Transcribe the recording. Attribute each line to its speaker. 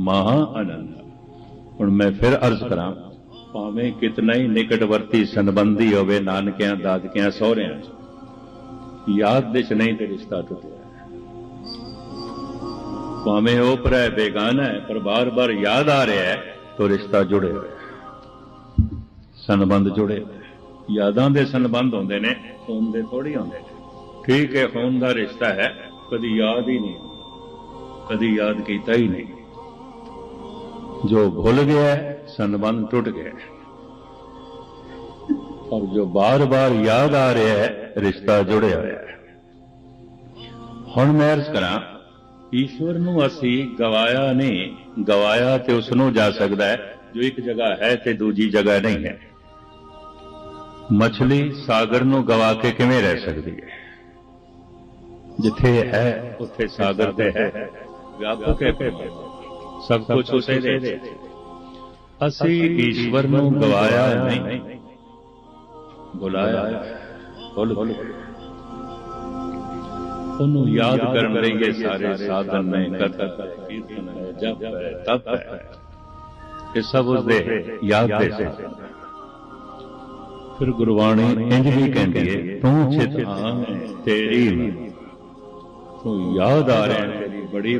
Speaker 1: ਮਹਾ ਆਨੰਦ ਹੁਣ ਮੈਂ ਫਿਰ ਅਰਜ਼ ਕਰਾਂ, ਭਾਵੇਂ ਕਿਤਨਾ ਹੀ ਨਿਕਟਵਰਤੀ ਸੰਬੰਧੀ ਹੋਵੇ ਨਾਨਕਿਆਂ, ਦਾਦਕਿਆਂ, ਸਹੁਰਿਆਂ 'ਚ ਯਾਦ ਦੇ ਚ ਨਹੀਂ ਤੇ ਰਿਸ਼ਤਾ ਟੁੱਟਿਆ। ਭਾਵੇਂ ਉਹ ਪਰੈ ਬੇਗਾਨਾ ਹੈ, ਪਰ ਬਾਰ-ਬਾਰ ਯਾਦ ਆ ਰਿਹਾ ਹੈ ਤਾਂ ਰਿਸ਼ਤਾ ਜੁੜੇ ਹੋਏ ਹੈ। ਸੰਬੰਧ ਜੁੜੇ ਹੋਏ ਯਾਦਾਂ ਦੇ ਸੰਬੰਧ ਹੁੰਦੇ ਨੇ, ਖੂਨ ਦੇ ਥੋੜੀ ਹੁੰਦੇ ਨੇ। ਠੀਕ ਹੈ, ਖੂਨ ਦਾ ਰਿਸ਼ਤਾ ਹੈ, ਕਦੀ ਯਾਦ ਹੀ ਨਹੀਂ, ਕਦੀ ਯਾਦ ਕੀਤਾ ਹੀ ਨਹੀਂ। ਜੋ ਭੁੱਲ ਗਿਆ ਹੈ, ਸੰਬੰਧ ਟੁੱਟ ਗਿਆ। ਹੈ। ਔਰ ਜੋ ਬਾਰ-ਬਾਰ ਯਾਦ ਆ ਰਿਹਾ ਹੈ ਰਿਸ਼ਤਾ ਜੁੜਿਆ ਹੋਇਆ ਹੈ। ਹੁਣ ਮੈਂ ਅਰਜ਼ ਕਰਾਂ ਈਸ਼ਵਰ ਨੂੰ ਅਸੀਂ ਗਵਾਇਆ ਨਹੀਂ ਗਵਾਇਆ ਤੇ ਉਸ ਨੂੰ ਜਾ ਸਕਦਾ ਹੈ ਜੋ ਇੱਕ ਜਗ੍ਹਾ ਹੈ ਤੇ ਦੂਜੀ ਜਗ੍ਹਾ ਨਹੀਂ ਹੈ। ਮੱਛਲੀ ਸਾਗਰ ਨੂੰ ਗਵਾ ਕੇ ਕਿਵੇਂ ਰਹਿ ਸਕਦੀ ਹੈ? ਜਿੱਥੇ ਹੈ ਉੱਥੇ ਸਾਗਰ ਤੇ ਹੈ। ਵਿਆਪਕ ਹੈ। ਸਭ ਕੁਝ ਉਸੇ ਦੇ। ਅਸੀਂ ਈਸ਼ਵਰ ਨੂੰ ਗਵਾਇਆ ਨਹੀਂ। ਬੁਲਾਇਆ। ਬੋਲ ਬੋਲ ਉਹਨੂੰ ਯਾਦ ਕਰਨ ਲਈ ਇਹ ਸਾਰੇ ਸਾਧਨ ਨੇ ਹੈ ਕੀਰਤਨ ਹੈ ਜਪ ਹੈ ਤਪ ਹੈ। ਇਹ ਸਭ ਉਸ ਦੇ ਯਾਦ ਦੇ ਸਾਧਨ। ਫਿਰ ਗੁਰਬਾਣੀ ਇੰਜ ਵੀ ਕਹਿੰਦੀ ਹੈ ਤੂੰ ਚਿਤ ਤੇਰੀ ਤੂੰ ਯਾਦ ਆ ਰਿਹਾ ਤੇਰੀ ਬੜੀ